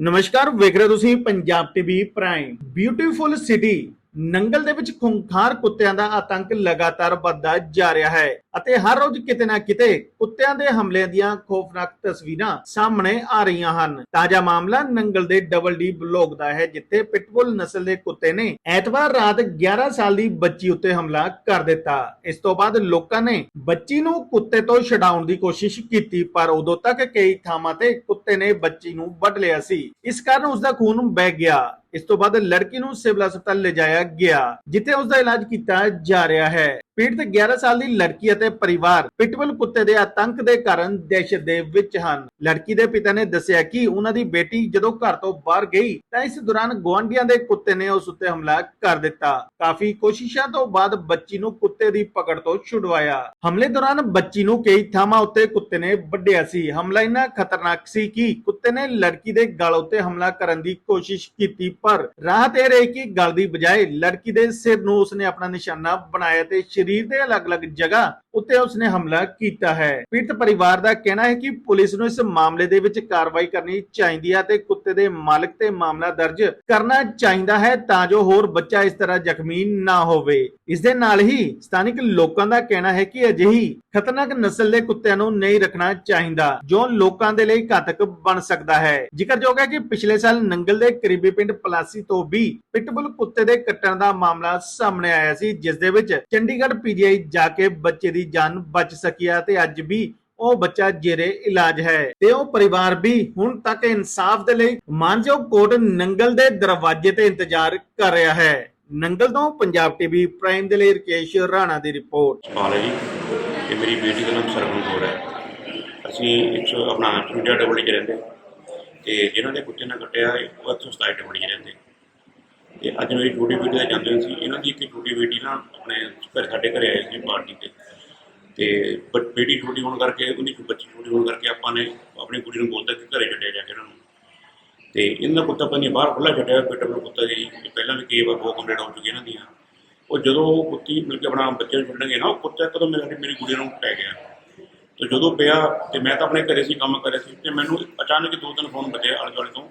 ਨਮਸਕਾਰ, ਵੇਖ ਰਹੇ ਹੋ ਤੁਸੀਂ Punjab TV prime beautiful city Nangal ਦੇ ਵਿੱਚ ਖੁੰਖਾਰ ਕੁੱਤਿਆਂ ਦਾ ਆਤੰਕ ਲਗਾਤਾਰ ਵੱਧਦਾ ਜਾ ਰਿਹਾ ਹੈ। ਅਤੇ ਹਰ ਰੋਜ਼ ਕਿਤੇ ਨਾ ਕਿਤੇ ਕੁੱਤਿਆਂ ਦੇ ਹਮਲਿਆਂ ਦੀਆਂ ਖੌਫਨਾਕ ਤਸਵੀਰਾਂ ਸਾਹਮਣੇ ਆ ਰਹੀਆਂ ਹਨ। ਤਾਜ਼ਾ ਮਾਮਲਾ ਨੰਗਲ ਦੇ ਡਬਲ ਡੀ ਬਲੋਕ ਦਾ ਹੈ, ਜਿੱਥੇ ਪਿਟਬੁਲ ਨਸਲ ਦੇ ਕੁੱਤੇ ਨੇ ਐਤਵਾਰ ਰਾਤ 11 ਸਾਲ ਦੀ ਬੱਚੀ ਉੱਤੇ ਹਮਲਾ ਕਰ ਦਿੱਤਾ। ਇਸ ਤੋਂ ਬਾਅਦ ਲੋਕਾਂ ਨੇ ਬੱਚੀ ਨੂੰ ਕੁੱਤੇ ਤੋਂ ਛਡਾਉਣ ਦੀ ਕੋਸ਼ਿਸ਼ ਕੀਤੀ, ਪਰ ਉਦੋਂ ਤੱਕ ਕਈ ਥਾਵਾਂ ਤੇ ਕੁੱਤੇ ਨੇ ਬੱਚੀ ਨੂੰ ਵੱਢ ਲਿਆ ਸੀ। ਇਸ ਕਾਰਨ ਉਸ ਦਾ ਖੂਨ ਵਹਿ ਗਿਆ। ਇਸ ਤੋਂ ਬਾਅਦ ਲੜਕੀ ਨੂੰ ਸਿਵਲ ਹਸਪਤਾਲ ਲਿਜਾਇਆ ਗਿਆ, ਜਿੱਥੇ ਉਸ ਦਾ ਇਲਾਜ ਕੀਤਾ ਜਾ ਰਿਹਾ ਹੈ। ਪੀੜਤ 11 ਸਾਲ ਦੀ ਲੜਕੀ ਅਤੇ ਪਰਿਵਾਰ ਪਿਟਬਲ ਕੁੱਤੇ ਦੇ ਆਤੰਕ ਦੇ ਕਾਰਨ ਦਹਿਸ਼ਤ ਦੇ ਵਿੱਚ ਹਨ। ਲੜਕੀ ਦੇ ਪਿਤਾ ਨੇ ਦੱਸਿਆ ਕਿ ਉਹਨਾਂ ਦੀ ਬੇਟੀ ਜਦੋਂ ਘਰ ਤੋਂ ਬਾਹਰ ਗਈ ਤਾਂ ਇਸ ਦੌਰਾਨ ਗੁਆਂਢੀਆਂ ਦੇ ਕੁੱਤੇ ਨੇ ਉਸ ਉੱਤੇ ਹਮਲਾ ਕਰ ਦਿੱਤਾ। ਕਾਫੀ ਕੋਸ਼ਿਸ਼ਾਂ ਤੋਂ ਬਾਅਦ ਬੱਚੀ ਨੂੰ ਕੁੱਤੇ ਦੀ ਪਕੜ ਤੋਂ ਛੁਡਵਾਇਆ। ਹਮਲੇ ਦੌਰਾਨ ਬੱਚੀ ਨੂੰ ਕਈ ਥਾਵਾਂ ਉੱਤੇ ਕੁੱਤੇ ਨੇ ਵੱਢਿਆ ਸੀ। ਹਮਲਾ ਇੰਨਾ ਖਤਰਨਾਕ ਸੀ ਕਿ ਕੁੱਤੇ ਨੇ ਲੜਕੀ ਦੇ ਗਲ ਉੱਤੇ ਹਮਲਾ ਕਰਨ ਦੀ ਕੋਸ਼ਿਸ਼ ਕੀਤੀ, ਪਰ ਰਾਹਤ ਇਹ ਰਹੀ ਕਿ ਗਲ ਦੀ ਬਜਾਏ ਲੜਕੀ ਦੇ ਸਿਰ ਨੂੰ ਉਸਨੇ ਆਪਣਾ ਨਿਸ਼ਾਨਾ ਬਣਾਇਆ ਤੇ ਸਰੀਰ ਦੇ ਅਲੱਗ-ਅਲੱਗ ਜਗ੍ਹਾ ਉੱਤੇ ਉਸਨੇ ਹਮਲਾ ਕੀਤਾ ਹੈ। ਪੀੜਤ ਪਰਿਵਾਰ ਦਾ ਕਹਿਣਾ ਹੈ ਕਿ ਪੁਲਿਸ ਨੂੰ ਇਸ ਮਾਮਲੇ ਦੇ ਵਿੱਚ ਕਾਰਵਾਈ ਕਰਨੀ ਚਾਹੀਦੀ ਹੈ ਤੇ ਕੁੱਤੇ ਦੇ ਮਾਲਕ ਤੇ ਮਾਮਲਾ ਦਰਜ ਕਰਨਾ ਚਾਹੀਦਾ ਹੈ ਤਾਂ ਜੋ ਹੋਰ ਬੱਚਾ ਇਸ ਤਰ੍ਹਾਂ ਜ਼ਖਮੀ ਨਾ ਹੋਵੇ। ਇਸ ਦੇ ਨਾਲ ਹੀ ਸਥਾਨਿਕ ਲੋਕਾਂ ਦਾ ਕਹਿਣਾ ਹੈ ਕਿ ਅਜਿਹੀ ਖਤਰਨਾਕ ਨਸਲ ਦੇ ਕੁੱਤਿਆਂ ਨੂੰ ਨਹੀਂ ਰੱਖਣਾ ਚਾਹੀਦਾ, ਜੋ ਲੋਕਾਂ ਦੇ ਲਈ ਘਾਤਕ ਬਣ ਸਕਦਾ ਹੈ। ਜ਼ਿਕਰਯੋਗ ਹੈ ਕਿ ਪਿਛਲੇ ਸਾਲ ਨੰਗਲ ਦੇ ਕਰੀਬੀ ਪਿੰਡ ਪਲਾਸੀ ਤੋਂ ਵੀ ਪਿਟਬੁਲ ਕੁੱਤੇ ਦੇ ਕੱਟਣ ਦਾ ਮਾਮਲਾ ਸਾਹਮਣੇ ਆਇਆ ਸੀ, ਜਿਸ ਦੇ ਵਿੱਚ ਚੰਡੀਗੜ੍ਹ ਪੀਜੀਆਈ ਜਾ ਕੇ ਬੱਚੇ ਦੀ ਜਾਨ ਬਚ ਸਕੀ ਤੇ ਅੱਜ ਵੀ ਉਹ ਬੱਚਾ ਜੇਰੇ ਇਲਾਜ ਹੈ। ਤੇ ਉਹ ਪਰਿਵਾਰ ਵੀ ਹੁਣ ਤੱਕ ਇਨਸਾਫ ਦੇ ਲਈ ਮਾਨਜੋ ਕੋਰਟ ਨੰਗਲ ਦੇ ਦਰਵਾਜ਼ੇ ਤੇ ਇੰਤਜ਼ਾਰ ਕਰ ਰਿਹਾ ਹੈ। ਨੰਗਲ ਤੋਂ ਪੰਜਾਬ ਟੀਵੀ ਪ੍ਰਾਈਮ ਦੇ ਲਈ ਰਕੇਸ਼ ਰਾਣਾ ਦੀ ਰਿਪੋਰਟ। ਸਵਾਲ ਹੈ ਜੀ ਕਿ ਮੇਰੀ ਬੇਟੀ ਦਾ ਨਾਮ ਸਰਗੁਣ ਕੌਰ ਹੈ। ਅਸੀਂ ਇੱਕ ਆਪਣਾ ਚੁੰਡਾ ਡਬਲ 'ਚ ਰਹਿੰਦੇ ਤੇ ਜਿਨ੍ਹਾਂ ਦੇ ਕੁੱਤੇ ਨਾਲ ਕੱਟਿਆ ਉਹ 127 ਡਬਲ 'ਚ ਰਹਿੰਦੇ। ਤੇ ਅੱਜ ਮੇਰੀ ਛੋਟੀ ਬੇਟੀ ਦਾ ਜਨਮ ਸੀ। ਇਹਨਾਂ ਦੀ ਇੱਕ ਛੋਟੀ ਬੇਟੀ ਨਾ ਆਪਣੇ ਘਰ ਸਾਡੇ ਘਰੇ ਆਈ ਸੀ ਪਾਰਟੀ ਤੇ। ਤੇ ਬਟ ਬੇਟੀ ਛੋਟੀ ਹੋਣ ਕਰਕੇ, ਉਹਦੀ ਬੱਚੀ ਛੋਟੀ ਹੋਣ ਕਰਕੇ ਆਪਾਂ ਨੇ ਆਪਣੀ ਕੁੜੀ ਨੂੰ ਬੋਲਦਾ ਕਿ ਘਰੇ ਛੱਡਿਆ ਜਾ ਕੇ ਇਹਨਾਂ ਨੂੰ। ਤੇ ਇਹਨਾਂ ਕੁੱਤਾ ਪੰਨੀ ਬਾਹਰ ਖੁੱਲਾ ਛੱਡਿਆ ਹੋਇਆ ਪਿੱਟਰ ਨੂੰ ਕੁੱਤਾ ਜੀ ਇਹ ਪਹਿਲਾਂ ਵੀ ਕਈ ਵਾਰ ਬਹੁਤ ਕੰਪਲੇਂਟ ਹੋ ਚੁੱਕੀ ਇਹਨਾਂ ਦੀਆਂ। ਉਹ ਜਦੋਂ ਉਹ ਕੁੱਤੀ ਮਿਲ ਕੇ ਆਪਣਾ ਬੱਚੇ ਨੂੰ ਛੱਡਣਗੇ ਨਾ, ਉਹ ਕੁੱਤਾ ਕਦੋਂ ਮੇਰੇ ਮੇਰੀ ਕੁੜੀ ਨੂੰ ਪੈ ਗਿਆ। ਤੇ ਜਦੋਂ ਪਿਆ, ਤੇ ਮੈਂ ਤਾਂ ਆਪਣੇ ਘਰੇ ਸੀ, ਕੰਮ ਕਰ ਰਿਹਾ ਸੀ। ਤੇ ਮੈਨੂੰ ਅਚਾਨਕ ਦੋ ਤਿੰਨ ਫੋਨ ਵੱਜੇ ਆਲੇ ਦੁਆਲੇ ਤੋਂ।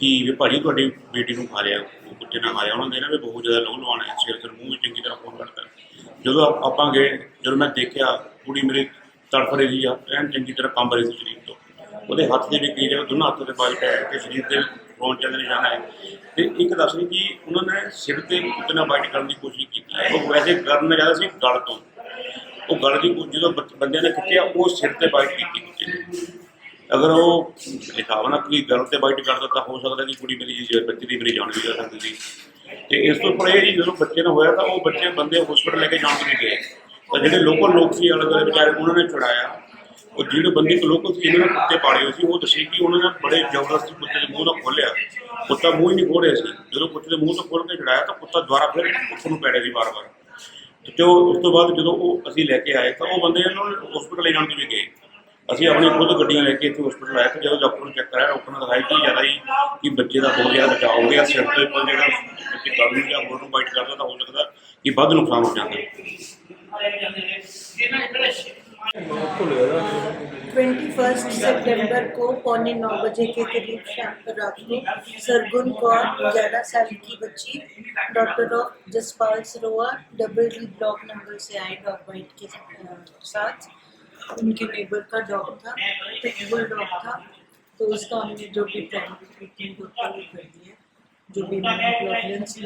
ਕਿ ਵੀ ਭਾਜੀ ਤੁਹਾਡੀ ਬੇਟੀ ਨੂੰ ਖਾ ਲਿਆ ਉਹ ਕੁੱਤੇ ਨਾਲ ਖਾਇਆ ਉਹਨਾਂ ਦੇ ਨਾ ਵੀ ਬਹੁਤ ਜ਼ਿਆਦਾ ਲਹੂ ਲਵਾਣਾ ਹੈ ਸਿਰ ਸਿਰ, ਮੂੰਹ ਵੀ ਚੰਗੀ ਤਰ੍ਹਾਂ ਫੋਨ ਕਰਦਾ ਜਦੋਂ ਆਪਾਂ ਗਏ, ਜਦੋਂ ਮੈਂ ਦੇਖਿਆ, ਕੁੜੀ ਮੇਰੇ ਤੜਫ ਰਹੀ ਆ, ਐਨ ਚੰਗੀ ਤਰ੍ਹਾਂ ਕੰਬ ਰਹੀ ਸੀ ਸਰੀਰ ਤੋਂ। ਉਹਦੇ ਹੱਥ ਦੇ ਵੀ ਕੀ ਦੋਨਾਂ ਹੱਥਾਂ ਦੇ ਬਾਜ ਪੈ ਤੇ ਸਰੀਰ ਤੇ ਫੋਨ ਚੱਲ ਨਿਸ਼ਾਨ ਹੈ ਤੇ ਇੱਕ ਦੱਸ ਰਹੀ ਕਿ ਉਹਨਾਂ ਨੇ ਸਿਰ ਤੇ ਕੁੱਤੇ ਨਾਲ ਬਾਈਟ ਕਰਨ ਦੀ ਕੋਸ਼ਿਸ਼ ਕੀਤੀ। ਉਹ ਵੈਸੇ ਕਰਨ ਜ਼ਿਆਦਾ ਸੀ, ਗਲ ਤੋਂ। ਉਹ ਗਲ ਦੀ ਜਦੋਂ ਬੰਦਿਆਂ ਨੇ ਖਿੱਚਿਆ, ਉਹ ਸਿਰ ਤੇ ਬਾਈਟ ਕੀਤੀ ਕੁੱਤੇ ਨੇ। ਅਗਰ ਉਹ ਲਿਖਾਵਾ ਨਾ ਕੋਈ ਗਲ ਤੇ ਬਾਈਟ ਕਰਦਾ ਤਾਂ ਹੋ ਸਕਦਾ ਕਿ ਕੁੜੀ ਮੇਰੀ ਜੀ ਬੱਚੀ ਦੀ ਮੇਰੀ ਜਾਨ ਵੀ ਜਾ ਸਕਦੀ ਸੀ। ਤੇ ਇਸ ਤੋਂ ਪਰੇ ਜੀ, ਜਦੋਂ ਬੱਚੇ ਨਾਲ ਹੋਇਆ ਤਾਂ ਉਹ ਬੱਚੇ ਬੰਦੇ ਹਸਪੀਟਲ ਲੈ ਕੇ ਜਾਣ ਵੀ ਗਏ। ਤਾਂ ਜਿਹੜੇ ਲੋਕਲ ਲੋਕ ਸੀ ਅਲੱਗ ਅਲੱਗ ਵਿਚਾਰੇ, ਉਹਨਾਂ ਨੇ ਛੁਡਾਇਆ। ਉਹ ਜਿਹੜੇ ਬੰਦੇ ਕੋ ਲੋਕਲ ਸੀ ਇਹਨਾਂ ਨੇ ਕੁੱਤੇ ਪਾਲੇ ਹੋਏ ਸੀ, ਉਹ ਦੱਸੇ ਕਿ ਉਹਨਾਂ ਨੇ ਬੜੇ ਜ਼ਬਰਦਸਤੀ ਕੁੱਤੇ ਦੇ ਮੂੰਹ ਨਾਲ ਖੋਲਿਆ ਕੁੱਤਾ ਮੂੰਹ ਹੀ ਨਹੀਂ ਖੋਲ ਰਿਹਾ ਸੀ। ਜਦੋਂ ਕੁੱਤੇ ਦੇ ਮੂੰਹ ਤੋਂ ਖੋਲ ਕੇ ਛੁਡਾਇਆ ਤਾਂ ਕੁੱਤਾ ਦੁਬਾਰਾ ਫਿਰ ਉੱਥੇ ਨੂੰ ਪੈ ਰਿਹਾ ਸੀ ਵਾਰ-ਵਾਰ। ਤੇ ਜੋ ਉਸ ਤੋਂ ਬਾਅਦ ਜਦੋਂ ਉਹ ਅਸੀਂ ਲੈ ਕੇ ਆਏ, ਤਾਂ ਉਹ ਬੰਦੇ ਇਹਨਾਂ ਨੂੰ ਹਸਪੀਟਲ ਲੈ ਜਾਣ ਦੇ ਵੀ ਗਏ। ਅਸੀਂ ਆਪਣੀ ਖੁਦ ਗੱਡੀਆਂ ਲੈ ਕੇ ਇੱਥੇ ਹਸਪੀਟਲ ਆਏ ਤੇ ਜਦੋਂ ਡਾਕਟਰ ਨੂੰ ਚੈੱਕ ਕਰਾਇਆ ਡਾਕਟਰ ਨੇ ਦਿਖਾਇਆ ਕਿ ਜ਼ਿਆਦਾ ਹੀ ਕਿ ਬੱਚੇ ਦਾ ਬਹੁਤ ਜ਼ਿਆਦਾ ਬਚਾਅ ਹੋ ਗਿਆ ਸਿਰ ਦੇ ਉੱਪਰ ਜਿਹੜਾ ਬੱਚੇ ਗਲ ਨੂੰ ਜਾਂ ਮੋਢੇ ਨੂੰ ਬਾਈਟ ਕਰਦਾ ਤਾਂ ਹੋ ਸਕਦਾ ਕਿ ਵੱਧ ਨੁਕਸਾਨ ਹੋ ਜਾਂਦਾ 21 सितंबर को पौने नौ बजे के करीब शाम रात को सरगुन कौर ग्यारह साल की बच्ची doctor of Jaspal Sarovar double D block number से आए डॉग बाइट के अ, साथ उनके नेबर का डॉग था तो टेबल डॉग था तो उसका हमने जो भी ट्रीटमेंट होता है वो कर दिया जो भी प्रॉब्लम्स